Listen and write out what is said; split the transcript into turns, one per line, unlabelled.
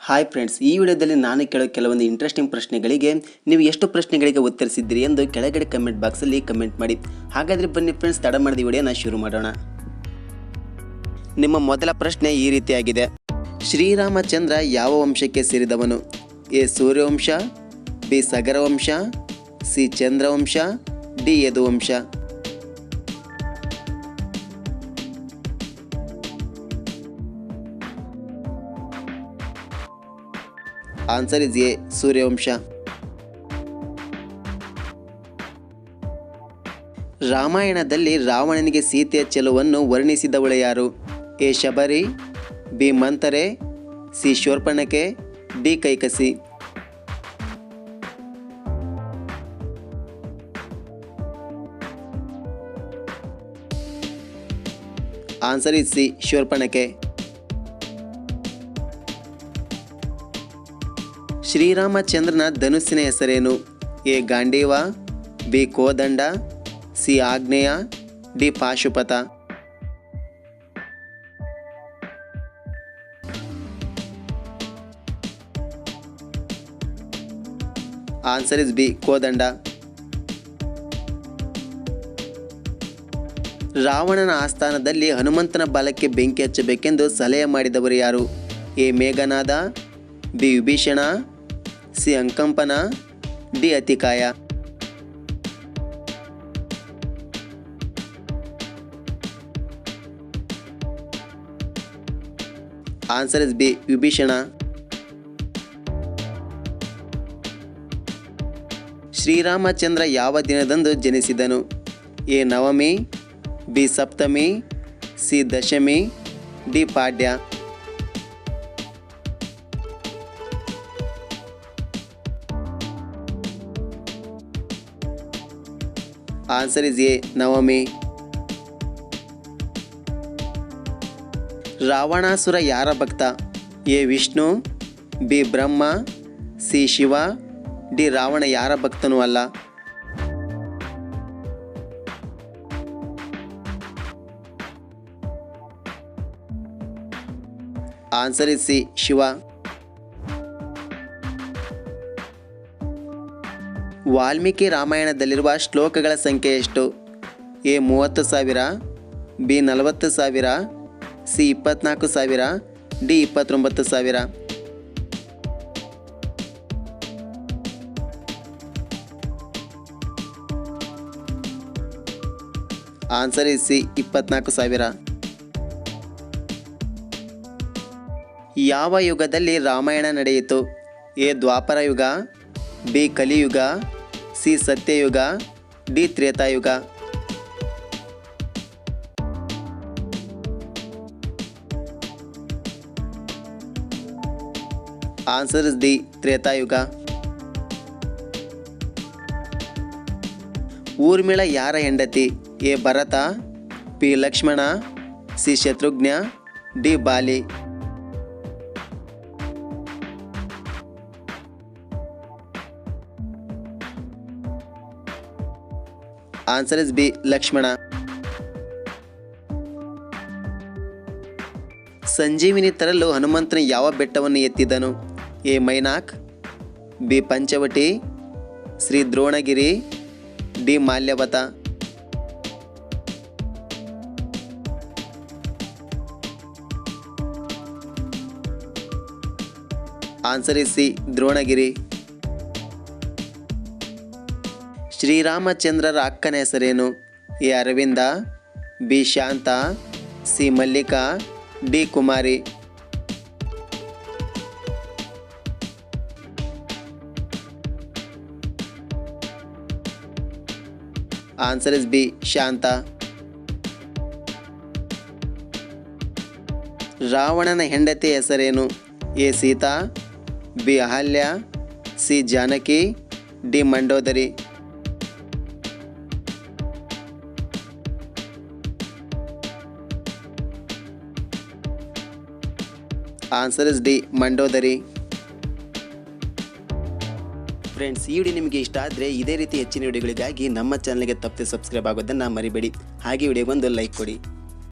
Hi friends ಈ ವಿಡಿಯೋದಲ್ಲಿ ನಾನು ಕೇಳೋ ಕೆಲವೊಂದು ಇಂಟ್ರೆಸ್ಟಿಂಗ್ ಪ್ರಶ್ನೆಗಳಿಗೆ ನೀವು ಎಷ್ಟು ಪ್ರಶ್ನೆಗಳಿಗೆ ಉತ್ತರಿಸಿದ್ದೀರಿ ಎಂದು ಕೆಳಗಡೆ ಕಮೆಂಟ್ ಬಾಕ್ಸಲ್ಲಿ ಕಮೆಂಟ್ ಮಾಡಿ. ಹಾಗಾದರೆ ಬನ್ನಿ ಫ್ರೆಂಡ್ಸ್ ತಡ ಮಾಡಿದ ವಿಡಿಯೋನ ಶುರು ಮಾಡೋಣ. ನಿಮ್ಮ ಮೊದಲ ಪ್ರಶ್ನೆ ಈ ರೀತಿಯಾಗಿದೆ. ಶ್ರೀರಾಮಚಂದ್ರ ಯಾವ ವಂಶಕ್ಕೆ ಸೇರಿದವನು? A Suryavansha, B Sagaravansha, C Chandravansha, D Yaduvansha. Answer is A Suryavansha ರಾಮಾಯಣದಲ್ಲಿ ರಾವಣನಿಗೆ ಸೀತೆಯ ಚೆಲುವನ್ನು ವರ್ಣಿಸಿದವಳು ಯಾರು? A, Shabari, B, Manthara, C, Shurpanakha, D, Kaikasi. Answer is C Shurpanakha. ಶ್ರೀರಾಮಚಂದ್ರನ ಧನುಸ್ಸಿನ ಹೆಸರೇನು? A. Gandiva, B. Kodanda, C. Agneya, D. Pashupata. Answer is B. Kodanda. ರಾವಣನ ಆಸ್ಥಾನದಲ್ಲಿ ಹನುಮಂತನ ಬಾಲಕ್ಕೆ ಬೆಂಕಿ ಹಚ್ಚಬೇಕೆಂದು ಸಲಹೆ ಮಾಡಿದವರು ಯಾರು? A. Meghanada, B. Vibhishana C Akampana D Atikaya. Answer is B, Vibhishana. Sriramachandra ಯಾವ ದಿನದಂದು ಜನಿಸಿದನು? A Navami, B Saptami, C Dashami, D ಪಾಡ್ಯ. Answer is A, Navami. Ravanasura ಯಾರ ಭಕ್ತ? A, Vishnu, B, Brahma, C, Shiva, D, Ravana ಯಾರ ಭಕ್ತನೂ ಅಲ್ಲ. Answer is C, Shiva. Valmiki ರಾಮಾಯಣದಲ್ಲಿರುವ ಶ್ಲೋಕಗಳ ಸಂಖ್ಯೆ ಎಷ್ಟು? ಎ, ಮೂವತ್ತು ಸಾವಿರ, ಬಿ, ನಲವತ್ತು ಸಾವಿರ, ಸಿ, ಇಪ್ಪತ್ನಾಲ್ಕು ಸಾವಿರ, ಡಿ, ಇಪ್ಪತ್ತೊಂಬತ್ತು ಸಾವಿರ. ಆನ್ಸರ್ ಇಸ್ ಸಿ, ಇಪ್ಪತ್ನಾಲ್ಕು ಸಾವಿರ. ಯಾವ ಯುಗದಲ್ಲಿ ರಾಮಾಯಣ ನಡೆಯಿತು? ಎ, ದ್ವಾಪರ ಯುಗ, B, Kaliyuga C Satyayuga D Tretayuga answer is D Tretayuga Urmila ಯಾರ ಹೆಂಡತಿ? A. Bharata, B. Lakshmana, C. Shatrughna, D. Bali. Answer is B Lakshmana Sanjeevini ತರಲು ಹನುಮಂತನ ಯಾವ ಬೆಟ್ಟವನ್ನು ಎತ್ತಿದನು? A, Mainak, B, Panchavati, C Dronagiri, D Malyavata answer is C Dronagiri. ಶ್ರೀರಾಮಚಂದ್ರರ ಅಕ್ಕನ ಹೆಸರೇನು? A. Aravinda, B. Shanta, C. Mallika, D. Kumari. Answer is B. Shanta. ರಾವಣನ ಹೆಂಡತಿ ಹೆಸರೇನು? A. Sita, B. Ahalya, C. Janaki, D. Mandodari. Answer is D Mandodari friends ಈ video ನಿಮಗೆ ಇಷ್ಟ ಆದರೆ ಇದೇ ರೀತಿ ಹೆಚ್ಚಿನ ವಿಡಿಯೋಗಳಿಗಾಗಿ ನಮ್ಮ ಚಾನಲ್ಗೆ ತಪ್ಪದೆ ಸಬ್ಸ್ಕ್ರೈಬ್ ಆಗೋದನ್ನು ಮರಿಬೇಡಿ. ಹಾಗೆ ವಿಡಿಯೋಗೊಂದು ಲೈಕ್ ಕೊಡಿ.